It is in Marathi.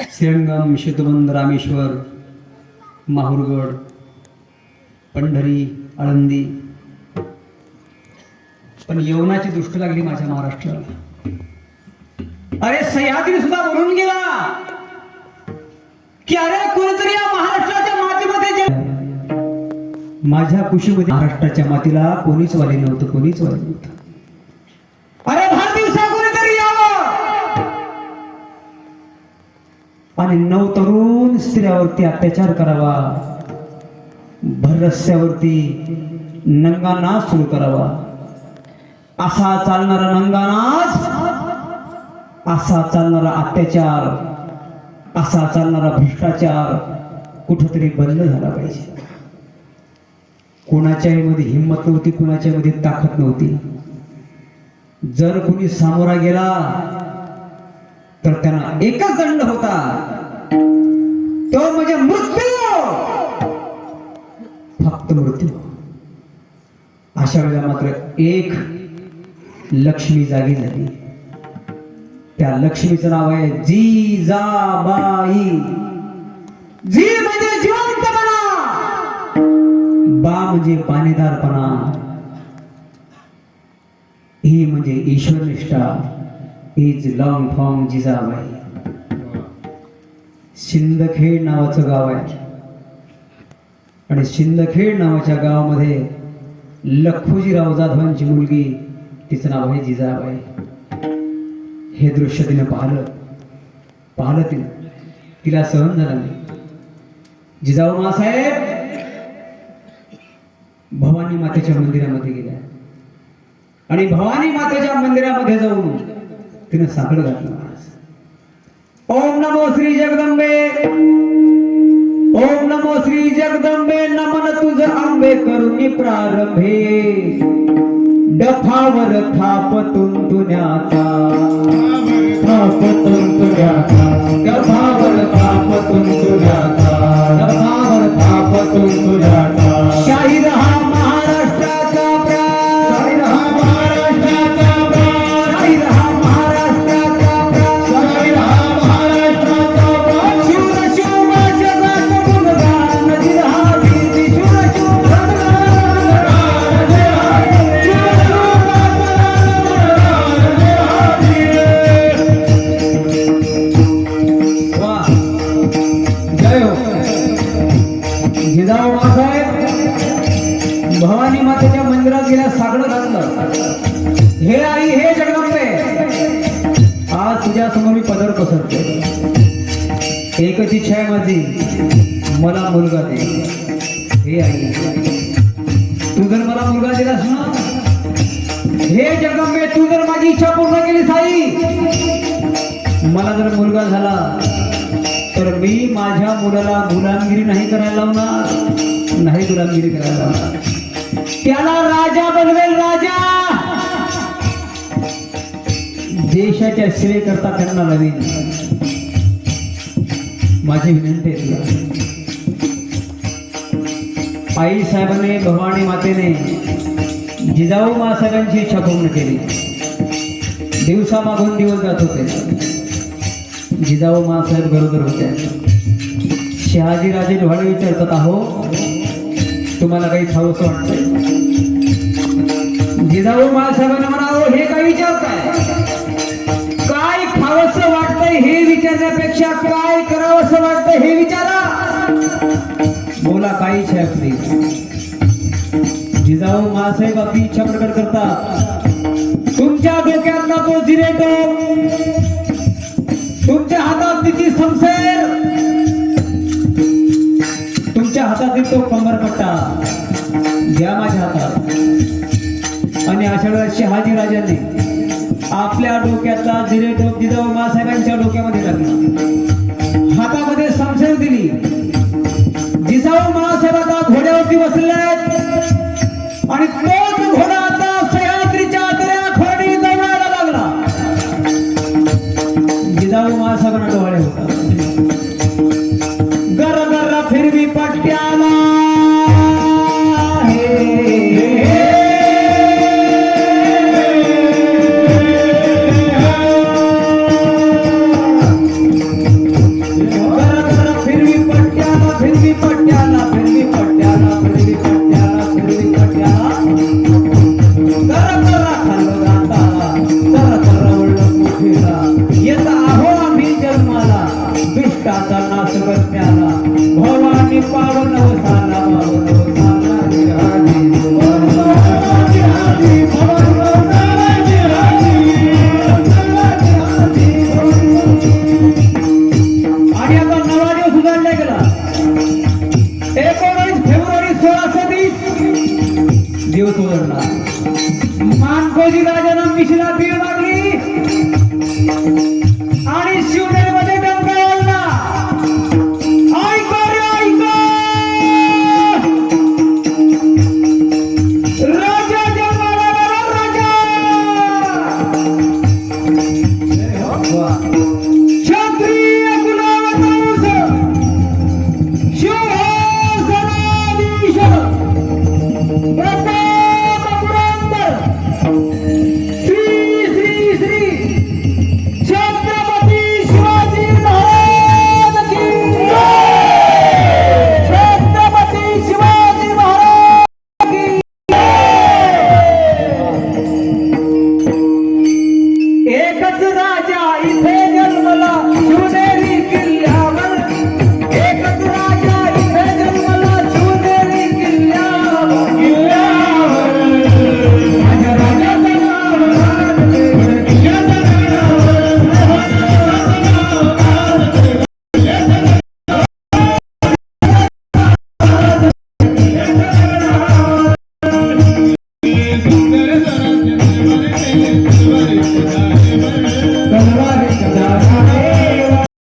श्रीरंगम शेतबंद रामेश्वर माहूरगड पंढरी आळंदी. पण यवनाची दृष्ट लागली माझ्या महाराष्ट्राला. अरे सह्याद्री सुद्धा बोलून गेला. की अरे कोणतरी या महाराष्ट्राच्या मातीमध्ये माझ्या कुशीमध्ये महाराष्ट्राच्या मातीला कोणीच वाले नव्हतं कोणीच वाले नव्हतं. अरे भार दिवसा कोणीतरी यावं आणि नऊ तरुण स्त्रियावरती अत्याचार करावा. भर रस्त्यावरती नंगानाच सुरू करावा. असा चालणारा नंगानाच असा चालणारा अत्याचार असा चालणारा भ्रष्टाचार कुठंतरी बंद झाला पाहिजे. कोणाच्याही मध्ये हिंमत नव्हती कोणाच्या मध्ये ताकद नव्हती. जर कोणी सामोरा गेला तर त्यांना एकच दंड होता. तो म्हणजे मृत्यू! फक्त मृत्यू. अशा वेळेला मात्र एक लक्ष्मी जागी झाली. त्या लक्ष्मीचं नाव आहे जिजाबाई. जी म्हणजे जिवंतपणा! बा म्हणजे पाणीदारपणा. ही म्हणजे ईश्वरनिष्ठा. Is long form Jijabai. Shindkhed नावाचं गाव आहे. आणि शिंदखेड नावाच्या गावामध्ये लखुजीराव जाधवांची मुलगी तिचं नाव आहे जिजाबाई. हे दृश्य तिने पाहिलं. पाहिलं तिने. तिला सहन झालं नाही. जिजाऊ मासाहेब! भवानी मातेच्या मंदिरामध्ये गेल्या. आणि भवानी मातेच्या मंदिरामध्ये जाऊन तिनं साखर घातलं. ओम नमो श्री जगदंबे। ओम नमो श्री जगदंबे नमन तुझ आंबे करुणी प्रारंभे। डफावर थाप तुंतुण्याचा साहेब भवानी मातेच्या मंदिरात गेल्या सागडं घातलं हे आई हे जगदंबे. आज तुझ्या समोर मी पदर पसरतो. एकच इच्छा आहे माझी. मला मुलगा दे. हे आई. तू जर मला मुलगा दिलास ना? हे जगदंबे तू जर माझी इच्छा पूर्ण केलीस आई मला जर मुलगा झाला तर मी माझ्या मुलाला गुलामगिरी नाही करायला लावणार. नाही गुलामगिरी करायला लावणार. त्याला राजा बनवेल राजा. देशाच्या सेवे करता त्यांना नवीन माझी विनंती आहे तुला. आई साहेबांनी भवानी मातेने जिजाऊ मासाहेबांची इच्छा पूर्ण केली. दिवसा मागून दिवस जात होते. जिजाऊ मासाहेब बरोबर होत्या शहाजी राजे डोहाळे विचारतात आहो तुम्हाला काही खाऊस वाटतंय? जिजाऊ मासाहेबांना म्हणावं हे काय विचारताय? काय खावंसं वाटतंय हे विचारण्यापेक्षा काय करावंसं वाटतंय हे विचारा. बोला काही इच्छा नाही. जिजाऊ मासाहेब आपली इच्छा प्रकट करतात तुमच्या डोक्यातला तो जिरेटो असा दिसतो तो कमरपट्टा घ्या माझ्या हातात. आणि अशा वेळेस शहाजी राजांनी आपल्या डोक्यातला जिरे टोप जिजाऊ मासाहेबांच्या डोक्यामध्ये टाकला. हातामध्ये समसेर दिली. जिजाऊ मासाहेब आता घोड्यावरती बसले आहेत. येता आहो आम्ही जन्माला दुष्टाचा नाश प्याला भोला पावन वसाला पावन